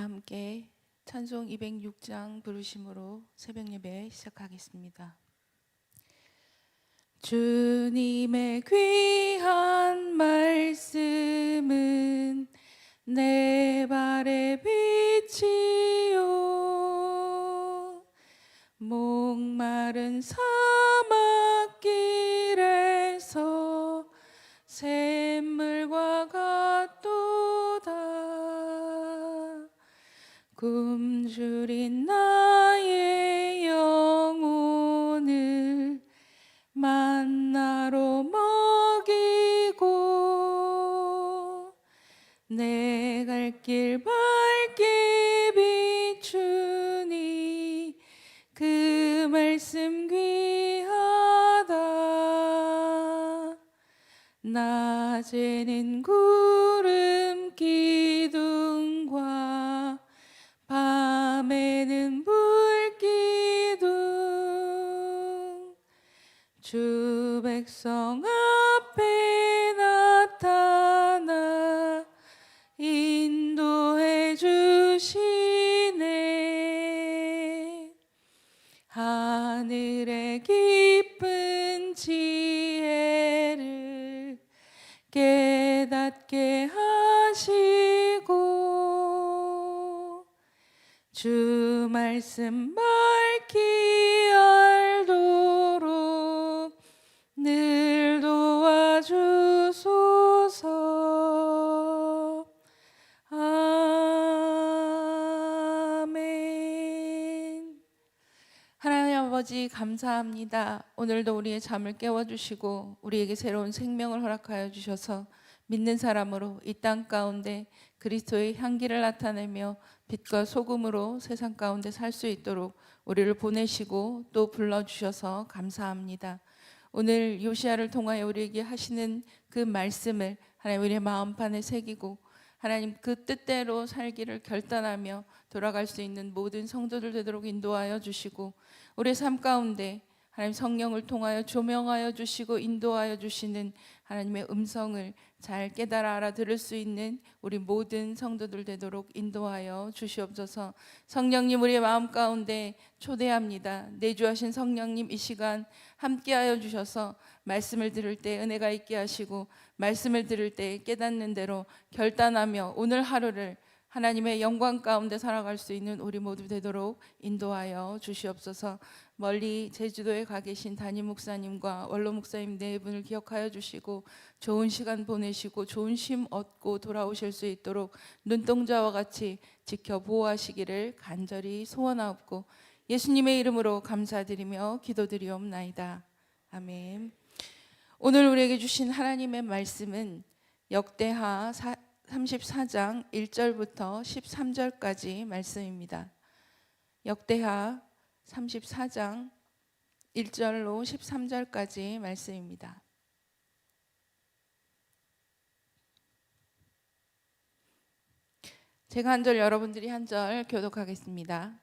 함께 찬송 206장 부르심으로 새벽 예배 시작하겠습니다. 주님의 귀한 말씀은 내 발의 빛이 굶주린 나의 영혼을 만나로 먹이고 내 갈 길 밝게 비추니 그 말씀 귀하다. 낮에는 구 깨닫게 하시고 주 말씀 밝히 알도록 늘 도와주소서 아멘 하나님 아버지 감사합니다. 오늘도 우리의 잠을 깨워주시고 우리에게 새로운 생명을 허락하여 주셔서 믿는 사람으로 이 땅 가운데 그리스도의 향기를 나타내며 빛과 소금으로 세상 가운데 살 수 있도록 우리를 보내시고 또 불러주셔서 감사합니다. 오늘 요시아를 통하여 우리에게 하시는 그 말씀을 하나님 우리의 마음판에 새기고 하나님 그 뜻대로 살기를 결단하며 돌아갈 수 있는 모든 성도들 되도록 인도하여 주시고 우리의 삶 가운데 하나님 성령을 통하여 조명하여 주시고 인도하여 주시는 하나님의 음성을 잘 깨달아 알아들을 수 있는 우리 모든 성도들 되도록 인도하여 주시옵소서. 성령님 우리의 마음 가운데 초대합니다. 내주하신 성령님 이 시간 함께하여 주셔서 말씀을 들을 때 은혜가 있게 하시고 말씀을 들을 때 깨닫는 대로 결단하며 오늘 하루를 하나님의 영광 가운데 살아갈 수 있는 우리 모두 되도록 인도하여 주시옵소서. 멀리 제주도에 가 계신 담임 목사님과 원로 목사님 네 분을 기억하여 주시고 좋은 시간 보내시고 좋은 쉼 얻고 돌아오실 수 있도록 눈동자와 같이 지켜 보호하시기를 간절히 소원하옵고 예수님의 이름으로 감사드리며 기도드리옵나이다. 아멘. 오늘 우리에게 주신 하나님의 말씀은 역대하 34장 1절부터 13절까지 말씀입니다. 역대하 34장 1절로 13절까지 말씀입니다. 제가 한 절 여러분들이 한 절 교독하겠습니다.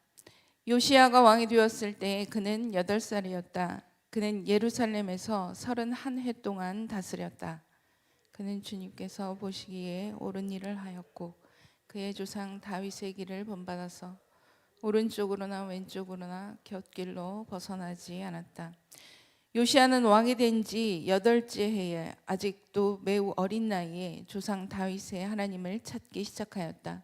요시아가 왕이 되었을 때 그는 8살이었다. 그는 예루살렘에서 31해 동안 다스렸다. 그는 주님께서 보시기에 옳은 일을 하였고 그의 조상 다윗의 길을 본받아서 오른쪽으로나 왼쪽으로나 곁길로 벗어나지 않았다. 요시아는 왕이 된 지 여덟째 해에 아직도 매우 어린 나이에 조상 다윗의 하나님을 찾기 시작하였다.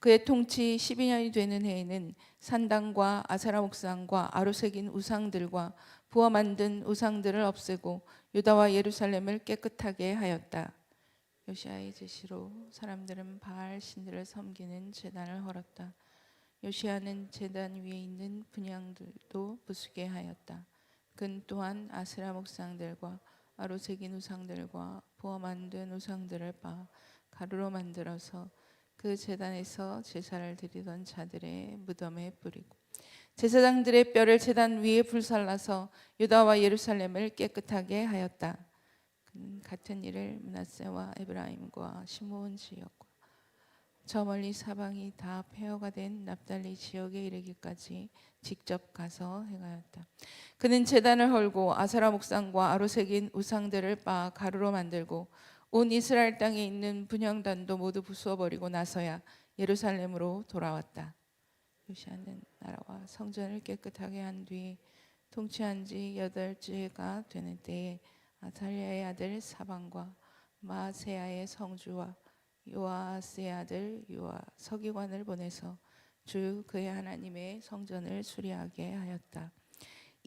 그의 통치 12년이 되는 해에는 산당과 아사라 옥상과 아로새긴 우상들과 부어 만든 우상들을 없애고 유다와 예루살렘을 깨끗하게 하였다. 요시아의 제시로 사람들은 바알 신들을 섬기는 제단을 헐었다. 요시아는 제단 위에 있는 분향들도 부수게 하였다. 근 또한 아스라 목상들과 아로새긴 우상들과 부어 만든 우상들을 바 가루로 만들어서 그 제단에서 제사를 드리던 자들의 무덤에 뿌리고 제사장들의 뼈를 제단 위에 불살라서 유다와 예루살렘을 깨끗하게 하였다. 같은 일을 문하세와 에브라임과 시므온 지역과 저 멀리 사방이 다 폐허가 된 납달리 지역에 이르기까지 직접 가서 행하였다. 그는 제단을 헐고 아사라 목상과 아로새긴 우상들을 빻아 가루로 만들고 온 이스라엘 땅에 있는 분향단도 모두 부수어 버리고 나서야 예루살렘으로 돌아왔다. 요시아는 나라와 성전을 깨끗하게 한 뒤 통치한 지 여덟째가 되는 때에 아탈리아의 아들 사방과 마세야의 성주와 요아스의 아들 요아 서기관을 보내서 주 그의 하나님의 성전을 수리하게 하였다.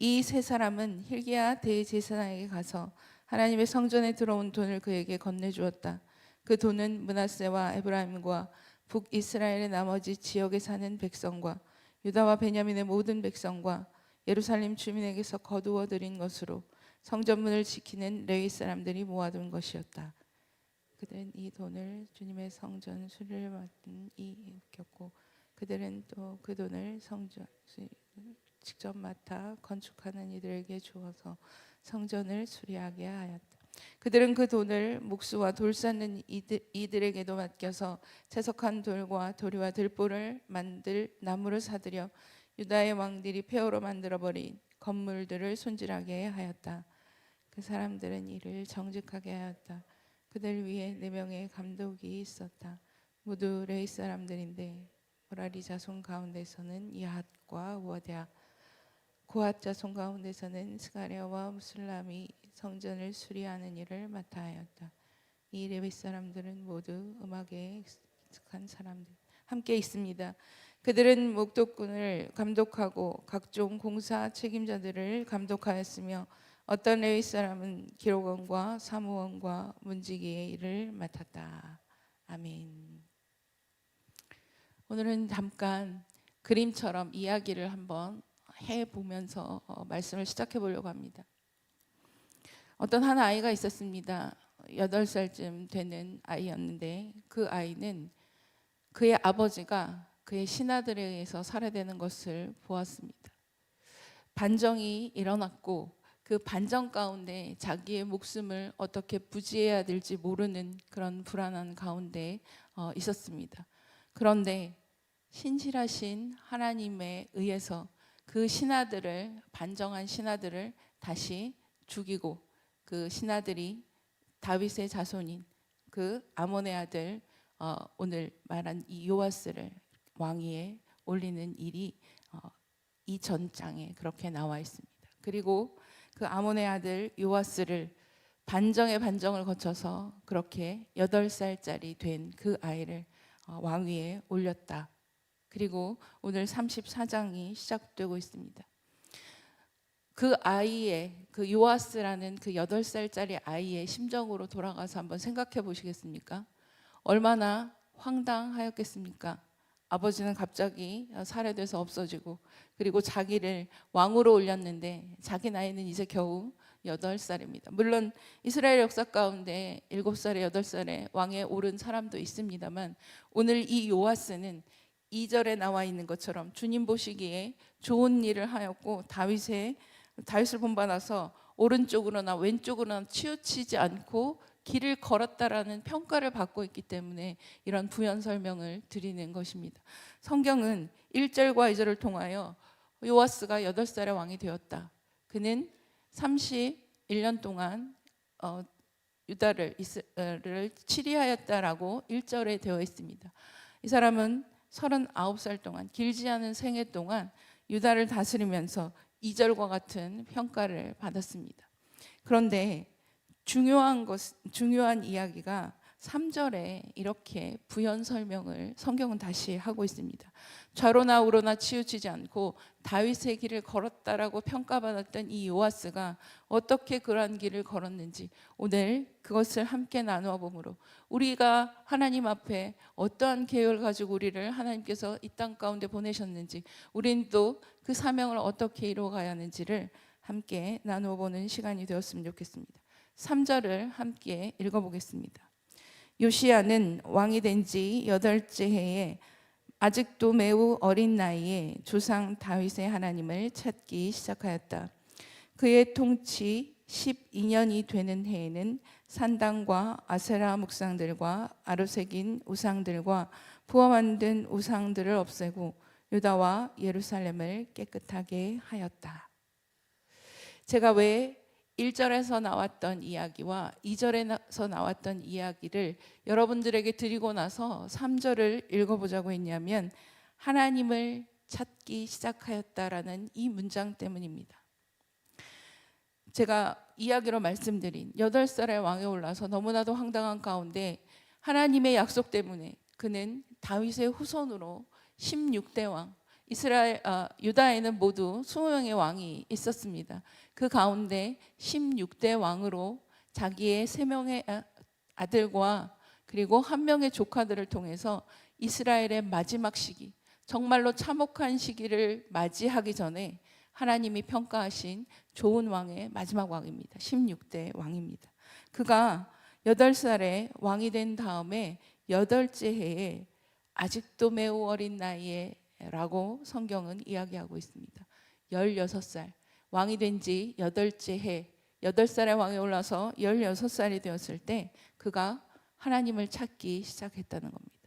이 세 사람은 힐기야 대제사장에게 가서 하나님의 성전에 들어온 돈을 그에게 건네주었다. 그 돈은 문하세와 에브라임과 북이스라엘의 나머지 지역에 사는 백성과 유다와 베냐민의 모든 백성과 예루살렘 주민에게서 거두어 들인 것으로 성전문을 지키는 레위 사람들이 모아둔 것이었다. 그들은 이 돈을 주님의 성전 수리를 맡은 이 겪고 그들은 또 그 돈을 성전 수- 직접 맡아 건축하는 이들에게 주어서 성전을 수리하게 하였다. 그들은 그 돈을 목수와 돌 쌓는 이들, 이들에게도 맡겨서 채석한 돌과 도리와 들보를 만들 나무를 사들여 유다의 왕들이 폐허로 만들어 버린 건물들을 손질하게 하였다. 그 사람들은 이를 정직하게 하였다. 그들 위에 네 명의 감독이 있었다. 모두 레이 사람들인데 모라리 자손 가운데서는 야핫과 우어대야 고핫 자손 가운데서는 스가랴와 무슬람이 성전을 수리하는 일을 맡아 하였다. 이 레위 사람들은 모두 음악에 익숙한 사람들 함께 있습니다. 그들은 목독군을 감독하고 각종 공사 책임자들을 감독하였으며 어떤 레위 사람은 기록원과 사무원과 문지기의 일을 맡았다. 아멘. 오늘은 잠깐 그림처럼 이야기를 한번 해 보면서 어, 말씀을 시작해 보려고 합니다. 어떤 한 아이가 있었습니다. 여덟 살쯤 되는 아이였는데 그 아이는 그의 아버지가 그의 신하들에 의해서 살해되는 것을 보았습니다. 반정이 일어났고 그 반정 가운데 자기의 목숨을 어떻게 부지해야 될지 모르는 그런 불안한 가운데 어, 있었습니다. 그런데 신실하신 하나님에 의해서 그 신하들을 반정한 신하들을 다시 죽이고 그 신하들이 다윗의 자손인 그 아몬의 아들 어, 오늘 말한 이 요아스를 왕위에 올리는 일이 어, 이 전장에 그렇게 나와 있습니다. 그리고 그 아몬의 아들 요아스를 반정의 반정을 거쳐서 그렇게 여덟 살짜리 된 그 아이를 어, 왕위에 올렸다. 그리고 오늘 34장이 시작되고 있습니다. 그 아이의 그 요아스라는 그 여덟 살짜리 아이의 심정으로 돌아가서 한번 생각해 보시겠습니까? 얼마나 황당하였겠습니까? 아버지는 갑자기 살해돼서 없어지고 그리고 자기를 왕으로 올렸는데 자기 나이는 이제 겨우 여덟 살입니다. 물론 이스라엘 역사 가운데 일곱 살에 여덟 살에 왕에 오른 사람도 있습니다만 오늘 이 요아스는 2절에 나와 있는 것처럼 주님 보시기에 좋은 일을 하였고 다윗의 다윗을 본받아서 오른쪽으로나 왼쪽으로나 치우치지 않고 길을 걸었다라는 평가를 받고 있기 때문에 이런 부연 설명을 드리는 것입니다. 성경은 1절과 2절을 통하여 요아스가 8살의 왕이 되었다. 그는 31년 동안 어, 유다를 이스라엘을 치리하였다라고 1절에 되어 있습니다. 이 사람은 39살 동안 길지 않은 생애 동안 유다를 다스리면서 2절과 같은 평가를 받았습니다. 그런데 중요한 것 중요한 이야기가 3절에 이렇게 부연 설명을 성경은 다시 하고 있습니다. 좌로나 우로나 치우치지 않고 다윗의 길을 걸었다라고 평가받았던 이 요아스가 어떻게 그러한 길을 걸었는지 오늘 그것을 함께 나누어 보므로 우리가 하나님 앞에 어떠한 계획을 가지고 우리를 하나님께서 이 땅 가운데 보내셨는지 우리는 또그 사명을 어떻게 이루어 가야 하는지를 함께 나누어 보는 시간이 되었으면 좋겠습니다. 3절을 함께 읽어 보겠습니다. 요시아는 왕이 된 지 여덟째 해에 아직도 매우 어린 나이에 조상 다윗의 하나님을 찾기 시작하였다. 그의 통치 12년이 되는 해에는 산당과 아세라 묵상들과 아로새긴 우상들과 부어 만든 우상들을 없애고 유다와 예루살렘을 깨끗하게 하였다. 제가 왜 1절에서 나왔던 이야기와 2절에서 나왔던 이야기를 여러분들에게 드리고 나서 3절을 읽어보자고 했냐면 하나님을 찾기 시작하였다라는 이 문장 때문입니다. 제가 이야기로 말씀드린 여덟 살의 왕에 올라서 너무나도 황당한 가운데 하나님의 약속 때문에 그는 다윗의 후손으로 16대 왕 이스라엘 아, 유다에는 모두 20명의 왕이 있었습니다. 그 가운데 16대 왕으로 자기의 세 명의 아- 아들과 그리고 한 명의 조카들을 통해서 이스라엘의 마지막 시기 정말로 참혹한 시기를 맞이하기 전에 하나님이 평가하신 좋은 왕의 마지막 왕입니다. 16대 왕입니다. 그가 8살에 왕이 된 다음에 여덟째 해에 아직도 매우 어린 나이에 라고 성경은 이야기하고 있습니다. 16살 왕이 된지 여덟째 해 8살에 왕에 올라서 16살이 되었을 때 그가 하나님을 찾기 시작했다는 겁니다.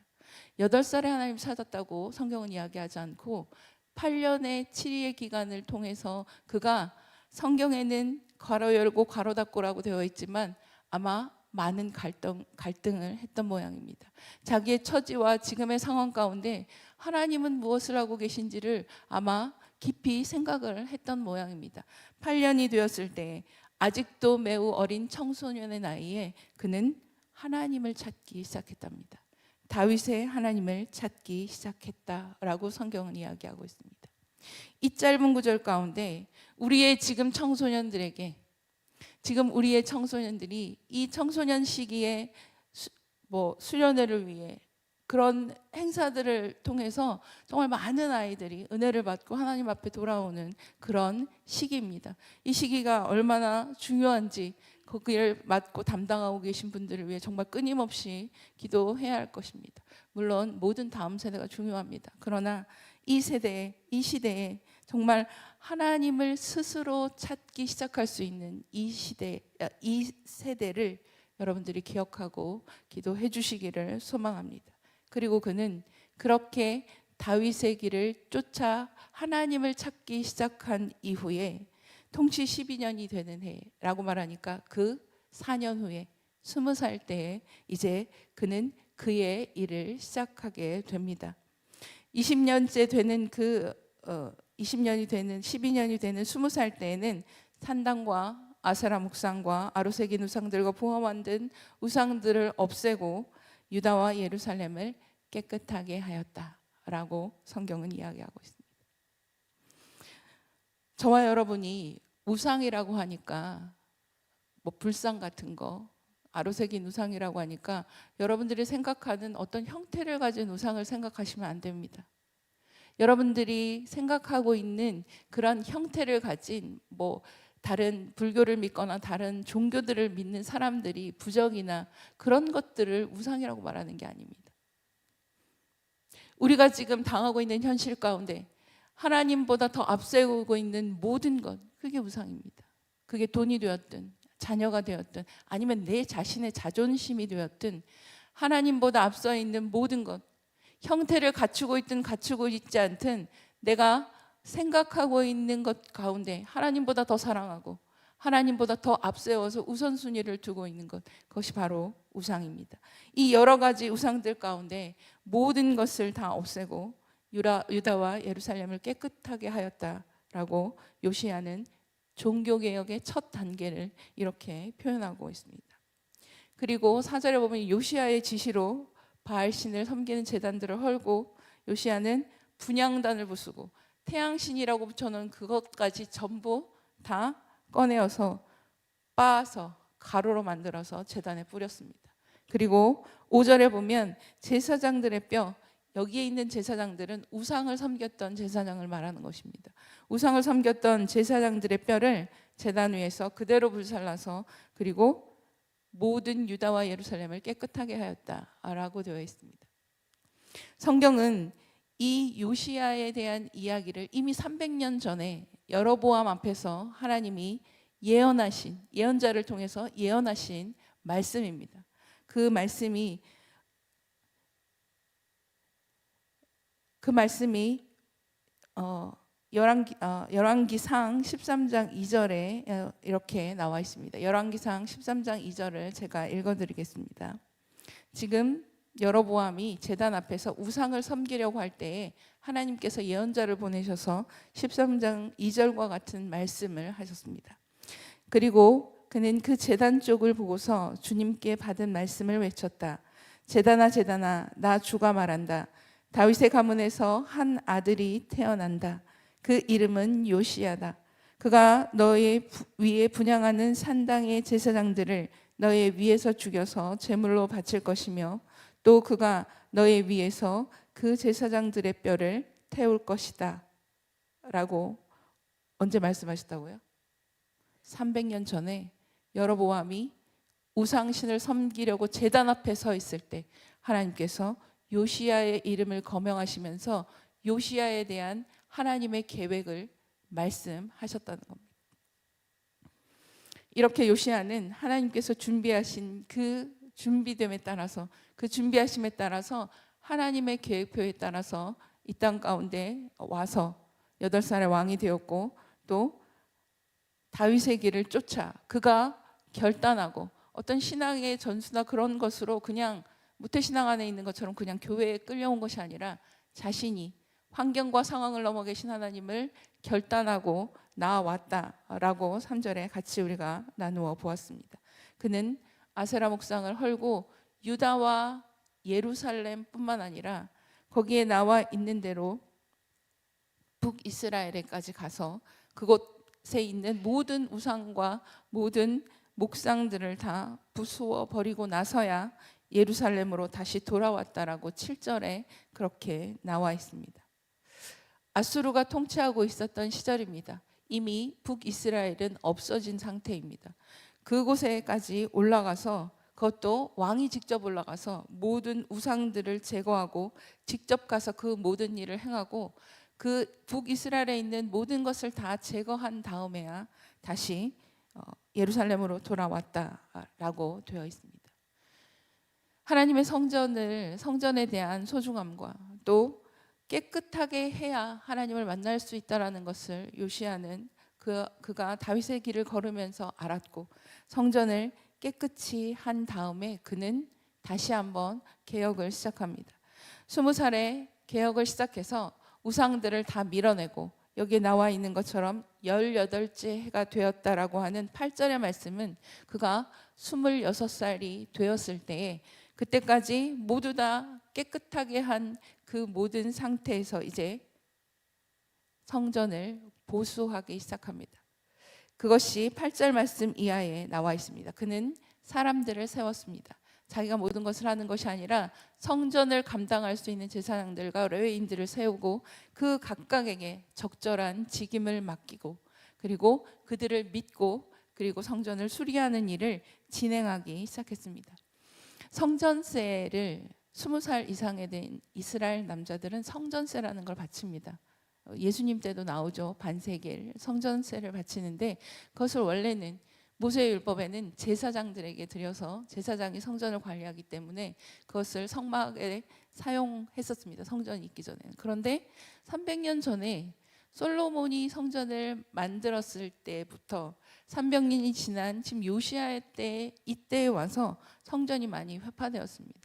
8살에 하나님 찾았다고 성경은 이야기하지 않고 8년의 7일의 기간을 통해서 그가 성경에는 괄호 열고 괄호 닫고라고 되어 있지만 아마 많은 갈등, 갈등을 했던 모양입니다. 자기의 처지와 지금의 상황 가운데 하나님은 무엇을 하고 계신지를 아마 깊이 생각을 했던 모양입니다. 8년이 되었을 때 아직도 매우 어린 청소년의 나이에 그는 하나님을 찾기 시작했답니다. 다윗의 하나님을 찾기 시작했다라고 성경은 이야기하고 있습니다. 이 짧은 구절 가운데 우리의 지금 청소년들에게 지금 우리의 청소년들이 이 청소년 시기에 수, 뭐 수련회를 위해 그런 행사들을 통해서 정말 많은 아이들이 은혜를 받고 하나님 앞에 돌아오는 그런 시기입니다. 이 시기가 얼마나 중요한지 거기를 맡고 담당하고 계신 분들을 위해 정말 끊임없이 기도해야 할 것입니다. 물론 모든 다음 세대가 중요합니다. 그러나 이 세대에 이 시대에 정말 하나님을 스스로 찾기 시작할 수 있는 이 시대 아, 이 세대를 여러분들이 기억하고 기도해 주시기를 소망합니다. 그리고 그는 그렇게 다윗의 길을 쫓아 하나님을 찾기 시작한 이후에 통치 12년이 되는 해라고 말하니까 그 4년 후에 20살 때에 이제 그는 그의 일을 시작하게 됩니다. 20년째 되는 그 어, 20년이 되는 12년이 되는 20살 때에는 산당과 아세라 묵상과 아로세긴 우상들과 부화 만든 우상들을 없애고 유다와 예루살렘을 깨끗하게 하였다라고 성경은 이야기하고 있습니다. 저와 여러분이 우상이라고 하니까 뭐 불상 같은 거 아로새긴 우상이라고 하니까 여러분들이 생각하는 어떤 형태를 가진 우상을 생각하시면 안 됩니다. 여러분들이 생각하고 있는 그런 형태를 가진 뭐 다른 불교를 믿거나 다른 종교들을 믿는 사람들이 부적이나 그런 것들을 우상이라고 말하는 게 아닙니다. 우리가 지금 당하고 있는 현실 가운데 하나님보다 더 앞세우고 있는 모든 것 그게 우상입니다. 그게 돈이 되었든 자녀가 되었든 아니면 내 자신의 자존심이 되었든 하나님보다 앞서 있는 모든 것 형태를 갖추고 있든 갖추고 있지 않든 내가 생각하고 있는 것 가운데 하나님보다 더 사랑하고 하나님보다 더 앞세워서 우선순위를 두고 있는 것 그것이 바로 우상입니다. 이 여러 가지 우상들 가운데 모든 것을 다 없애고 유다와 예루살렘을 깨끗하게 하였다라고 요시아는 종교 개혁의 첫 단계를 이렇게 표현하고 있습니다. 그리고 사절에 보면 요시아의 지시로 바알 신을 섬기는 제단들을 헐고 요시아는 분양단을 부수고 태양신이라고 붙여놓은 그것까지 전부 다 꺼내어서 빻아서 가루로 만들어서 제단에 뿌렸습니다. 그리고 5절에 보면 제사장들의 뼈 여기에 있는 제사장들은 우상을 섬겼던 제사장을 말하는 것입니다. 우상을 섬겼던 제사장들의 뼈를 제단 위에서 그대로 불살라서 그리고 모든 유다와 예루살렘을 깨끗하게 하였다라고 되어 있습니다. 성경은 이 요시아에 대한 이야기를 이미 300년 전에 여러보암 앞에서 하나님이 예언하신 예언자를 통해서 예언하신 말씀입니다. 그 말씀이 그 말씀이 어, 열왕기 어, 열왕기상 13장 2절에 어, 이렇게 나와 있습니다. 열왕기상 13장 2절을 제가 읽어 드리겠습니다. 지금 여로보암이 제단 앞에서 우상을 섬기려고 할 때에 하나님께서 예언자를 보내셔서 13장 2절과 같은 말씀을 하셨습니다. 그리고 그는 그 제단 쪽을 보고서 주님께 받은 말씀을 외쳤다. 제단아 제단아 나 주가 말한다. 다윗의 가문에서 한 아들이 태어난다. 그 이름은 요시야다. 그가 너의 부- 위에 분양하는 산당의 제사장들을 너의 위에서 죽여서 제물로 바칠 것이며 또 그가 너의 위에서 그 제사장들의 뼈를 태울 것이다. 라고 언제 말씀하셨다고요? 300년 전에 여로보암이 우상신을 섬기려고 제단 앞에 서 있을 때 하나님께서 요시야의 이름을 거명하시면서 요시야에 대한 하나님의 계획을 말씀하셨다는 겁니다. 이렇게 요시야는 하나님께서 준비하신 그 준비됨에 따라서 그 준비하심에 따라서 하나님의 계획표에 따라서 이 땅 가운데 와서 여덟 살의 왕이 되었고 또 다윗의 길을 쫓아 그가 결단하고 어떤 신앙의 전수나 그런 것으로 그냥 무태신앙 안에 있는 것처럼 그냥 교회에 끌려온 것이 아니라 자신이 환경과 상황을 넘어 계신 하나님을 결단하고 나아왔다라고 3절에 같이 우리가 나누어 보았습니다. 그는 아세라 목상을 헐고 유다와 예루살렘뿐만 아니라 거기에 나와 있는 대로 북이스라엘에까지 가서 그곳에 있는 모든 우상과 모든 목상들을 다 부수어 버리고 나서야 예루살렘으로 다시 돌아왔다라고 7절에 그렇게 나와 있습니다. 아수르가 통치하고 있었던 시절입니다. 이미 북이스라엘은 없어진 상태입니다. 그곳에까지 올라가서 그것도 왕이 직접 올라가서 모든 우상들을 제거하고 직접 가서 그 모든 일을 행하고 그 북이스라엘에 있는 모든 것을 다 제거한 다음에야 다시 어, 예루살렘으로 돌아왔다라고 되어 있습니다. 하나님의 성전을 성전에 대한 소중함과 또 깨끗하게 해야 하나님을 만날 수 있다라는 것을 요시아는 그 그가 다윗의 길을 걸으면서 알았고 성전을 깨끗이 한 다음에 그는 다시 한번 개혁을 시작합니다. 스무 살에 개혁을 시작해서 우상들을 다 밀어내고 여기에 나와 있는 것처럼 18째 해가 되었다라고 하는 8절의 말씀은 그가 26살이 되었을 때에 그때까지 모두 다 깨끗하게 한 그 모든 상태에서 이제 성전을 보수하기 시작합니다. 그것이 8절 말씀 이하에 나와 있습니다. 그는 사람들을 세웠습니다. 자기가 모든 것을 하는 것이 아니라 성전을 감당할 수 있는 제사장들과 레위인들을 세우고 그 각각에게 적절한 직임을 맡기고 그리고 그들을 믿고 그리고 성전을 수리하는 일을 진행하기 시작했습니다. 성전세를 20살 이상에 된 이스라엘 남자들은 성전세라는 걸 바칩니다. 어, 예수님 때도 나오죠. 반세겔 성전세를 바치는데 그것을 원래는 모세의 율법에는 제사장들에게 드려서 제사장이 성전을 관리하기 때문에 그것을 성막에 사용했었습니다. 성전이 있기 전에는. 그런데 300년 전에 솔로몬이 성전을 만들었을 때부터 300년이 지난 지금 요시아의 때 이때에 와서 성전이 많이 회파되었습니다.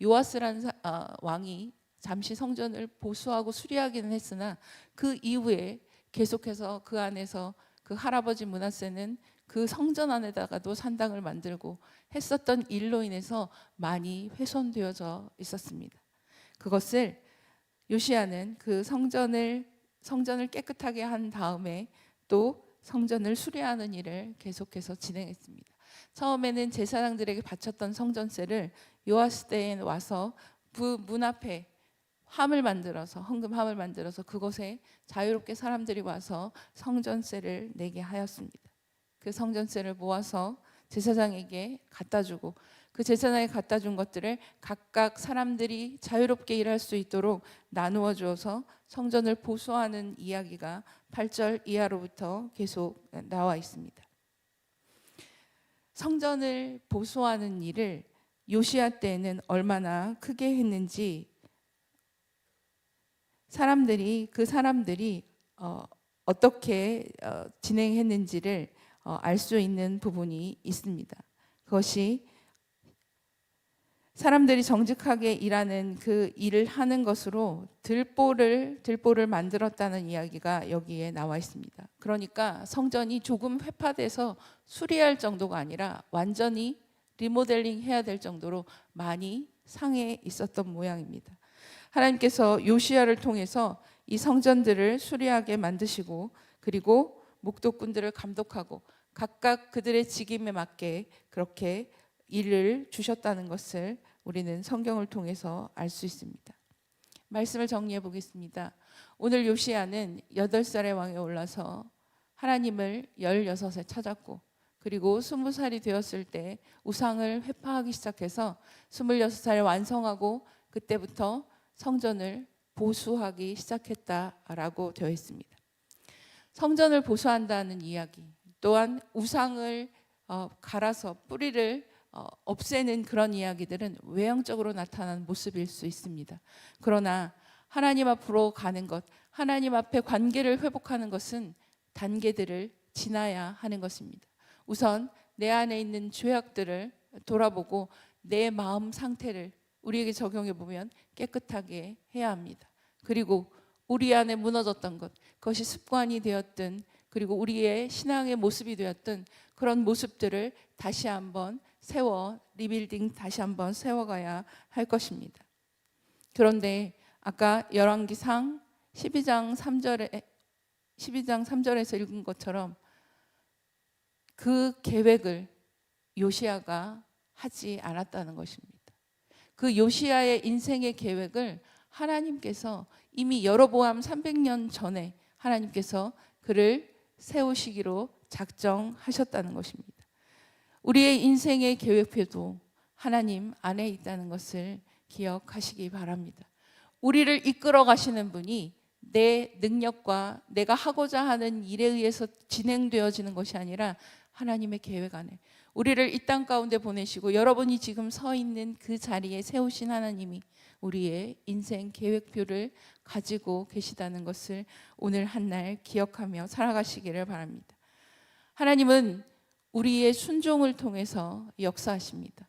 요아스라는 사- 아, 왕이 잠시 성전을 보수하고 수리하기는 했으나 그 이후에 계속해서 그 안에서 그 할아버지 문하세는 그 성전 안에다가도 산당을 만들고 했었던 일로 인해서 많이 훼손되어져 있었습니다. 그것을 요시아는 그 성전을 성전을 깨끗하게 한 다음에 또 성전을 수리하는 일을 계속해서 진행했습니다. 처음에는 제사장들에게 바쳤던 성전세를 요아스 때에 와서 그문 앞에 함을 만들어서 헌금함을 만들어서 그곳에 자유롭게 사람들이 와서 성전세를 내게 하였습니다. 그 성전세를 모아서 제사장에게 갖다 주고 그 제사장에 갖다 준 것들을 각각 사람들이 자유롭게 일할 수 있도록 나누어 주어서 성전을 보수하는 이야기가 8절 이하로부터 계속 나와 있습니다. 성전을 보수하는 일을 요시아 때에는 얼마나 크게 했는지 사람들이 그 사람들이 어, 어떻게 어, 진행했는지를 어, 알수 있는 부분이 있습니다. 그것이 사람들이 정직하게 일하는 그 일을 하는 것으로 들보를 들보를 만들었다는 이야기가 여기에 나와 있습니다. 그러니까 성전이 조금 회파돼서 수리할 정도가 아니라 완전히 리모델링 해야 될 정도로 많이 상해 있었던 모양입니다. 하나님께서 요시야를 통해서 이 성전들을 수리하게 만드시고 그리고 목도꾼들을 감독하고 각각 그들의 직임에 맞게 그렇게 일을 주셨다는 것을 우리는 성경을 통해서 알 수 있습니다. 말씀을 정리해 보겠습니다. 오늘 요시야는 8살의 왕에 올라서 하나님을 16에 찾았고 그리고 20살이 되었을 때 우상을 회파하기 시작해서 26살에 완성하고 그때부터 성전을 보수하기 시작했다라고 되어 있습니다. 성전을 보수한다는 이야기 또한 우상을 어, 갈아서 뿌리를 어, 없애는 그런 이야기들은 외형적으로 나타나는 모습일 수 있습니다. 그러나 하나님 앞으로 가는 것, 하나님 앞에 관계를 회복하는 것은 단계들을 지나야 하는 것입니다. 우선 내 안에 있는 죄악들을 돌아보고 내 마음 상태를 우리에게 적용해 보면 깨끗하게 해야 합니다. 그리고 우리 안에 무너졌던 것, 그것이 습관이 되었든 그리고 우리의 신앙의 모습이 되었든 그런 모습들을 다시 한번 세워 리빌딩 다시 한번 세워가야 할 것입니다. 그런데 아까 열왕기상 12장 3절에 12장 3절에서 읽은 것처럼 그 계획을 요시아가 하지 않았다는 것입니다. 그 요시아의 인생의 계획을 하나님께서 이미 여로보암 300년 전에 하나님께서 그를 세우시기로 작정하셨다는 것입니다. 우리의 인생의 계획표도 하나님 안에 있다는 것을 기억하시기 바랍니다. 우리를 이끌어 가시는 분이 내 능력과 내가 하고자 하는 일에 의해서 진행되어지는 것이 아니라 하나님의 계획 안에 우리를 이 땅 가운데 보내시고 여러분이 지금 서 있는 그 자리에 세우신 하나님이 우리의 인생 계획표를 가지고 계시다는 것을 오늘 한 날 기억하며 살아가시기를 바랍니다. 하나님은 우리의 순종을 통해서 역사하십니다.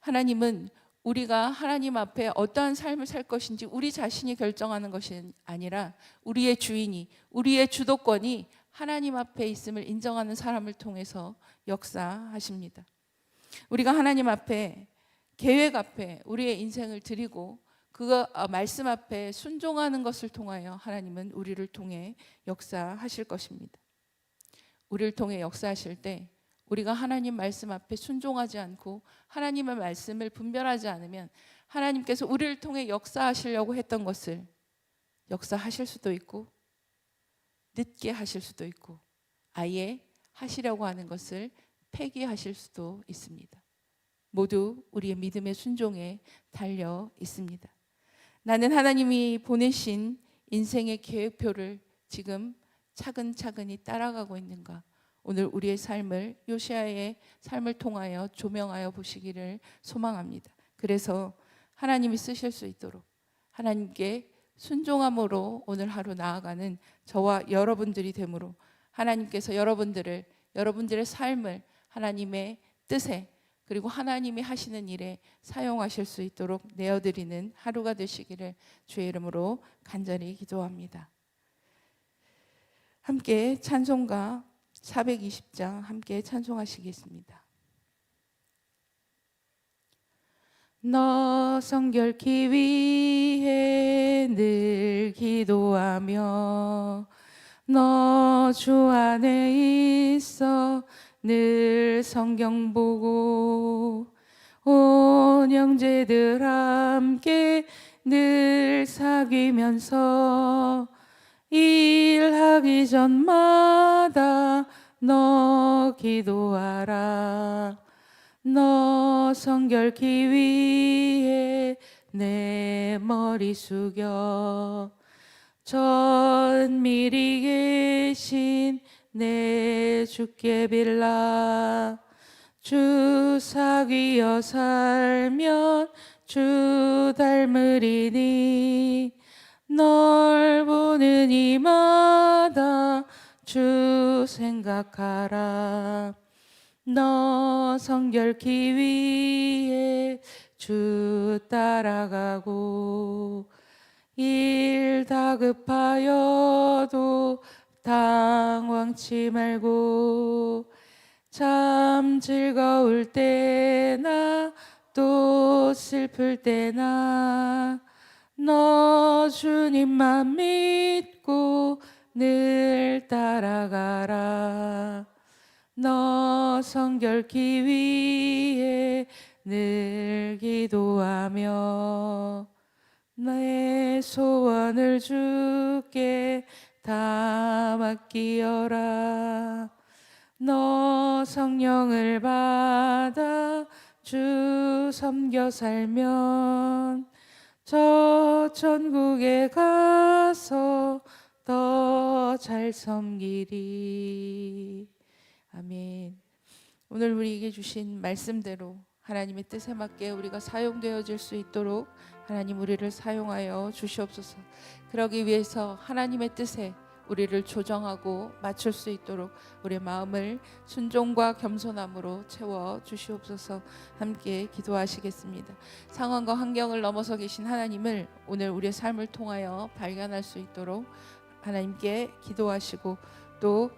하나님은 우리가 하나님 앞에 어떠한 삶을 살 것인지 우리 자신이 결정하는 것이 아니라 우리의 주인이 우리의 주도권이 하나님 앞에 있음을 인정하는 사람을 통해서 역사하십니다. 우리가 하나님 앞에 계획 앞에 우리의 인생을 드리고 그 말씀 앞에 순종하는 것을 통하여 하나님은 우리를 통해 역사하실 것입니다. 우리를 통해 역사하실 때 우리가 하나님 말씀 앞에 순종하지 않고 하나님의 말씀을 분별하지 않으면 하나님께서 우리를 통해 역사하시려고 했던 것을 역사하실 수도 있고 늦게 하실 수도 있고 아예 하시려고 하는 것을 폐기하실 수도 있습니다. 모두 우리의 믿음의 순종에 달려 있습니다. 나는 하나님이 보내신 인생의 계획표를 지금 차근차근히 따라가고 있는가? 오늘 우리의 삶을 요시아의 삶을 통하여 조명하여 보시기를 소망합니다. 그래서 하나님이 쓰실 수 있도록 하나님께 순종함으로 오늘 하루 나아가는 저와 여러분들이 되므로 하나님께서 여러분들을 여러분들의 삶을 하나님의 뜻에 그리고 하나님이 하시는 일에 사용하실 수 있도록 내어드리는 하루가 되시기를 주의 이름으로 간절히 기도합니다. 함께 찬송가 420장 함께 찬송하시겠습니다. 너 성결케 위해 늘 기도하며 너 주 안에 있어 늘 성경 보고 온 형제들 함께 늘 사귀면서 일하기 전마다 너 기도하라. 너 성결케 위해 내 머리 숙여. 전미리 계신 내 주께 빌라. 주 사귀어 살면 주 닮으리니 널 보는 이마다 주 생각하라. 너 성결케 위해 주 따라가고 일 다급하여도 당황치 말고 참 즐거울 때나 또 슬플 때나 너 주님만 믿고 늘 따라가라. 너 성결케 위해 늘 기도하며 내 소원을 주께 다 맡기어라. 너 성령을 받아 주 섬겨 살면 저 천국에 가서 더 잘 섬기리 아멘 오늘 우리에게 주신 말씀대로 하나님의 뜻에 맞게 우리가 사용되어질 수 있도록 하나님 우리를 사용하여 주시옵소서. 그러기 위해서 하나님의 뜻에 우리를 조정하고 맞출 수 있도록 우리의 마음을 순종과 겸손함으로 채워 주시옵소서. 함께 기도하시겠습니다. 상황과 환경을 넘어서 계신 하나님을 오늘 우리의 삶을 통하여 발견할 수 있도록 하나님께 기도하시고 또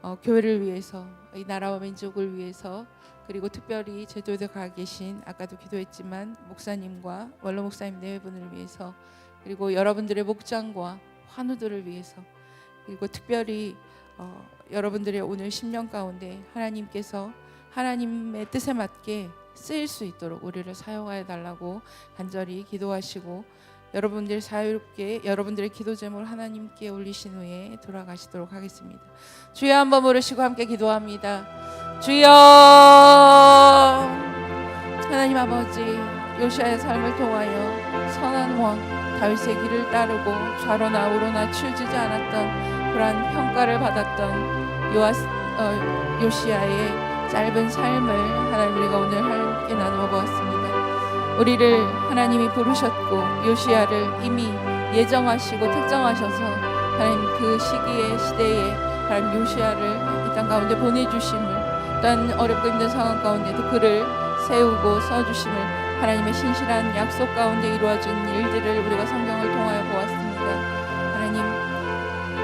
어, 교회를 위해서 이 나라와 민족을 위해서 그리고 특별히 제도에 가 계신 아까도 기도했지만 목사님과 원로 목사님 네 분을 위해서 그리고 여러분들의 목장과 환우들을 위해서 그리고 특별히 어, 여러분들의 오늘 10년 가운데 하나님께서 하나님의 뜻에 맞게 쓰일 수 있도록 우리를 사용하여 달라고 간절히 기도하시고 여러분들 자유롭게 여러분들의 기도 제목을 하나님께 올리신 후에 돌아가시도록 하겠습니다. 주여 한번 부르시고 함께 기도합니다. 주여 하나님 아버지 요시아의 삶을 통하여 선한 왕 다윗의 길을 따르고 좌로나 우로나 치우치지 않았던 그러한 평가를 받았던 요아 어, 요시아의 짧은 삶을 하나님 우리가 오늘 함께 나누어 보았습니다. 우리를 하나님이 부르셨고 요시아를 이미 예정하시고 특정하셔서 하나님 그 시기에 시대에 하나님 요시아를 이 땅 가운데 보내주심을 또한 어렵고 힘든 상황 가운데도 그를 세우고 써주심을 하나님의 신실한 약속 가운데 이루어진 일들을 우리가 성경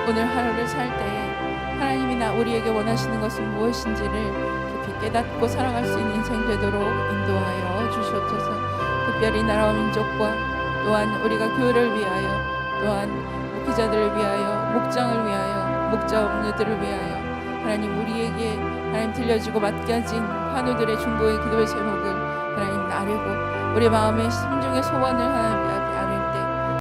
오늘 하루를 살 때에 하나님이 나 우리에게 원하시는 것은 무엇인지를 깊이 깨닫고 살아갈 수 있는 인생 되도록 인도하여 주시옵소서. 특별히 나라와 민족과 또한 우리가 교회를 위하여 또한 목회자들을 위하여 목장을 위하여 목자 업무들을 위하여 하나님 우리에게 하나님 들려주고 맡겨진 환우들의 중보의 기도의 제목을 하나님 나르고 우리 마음의 심중의 소원을 하나님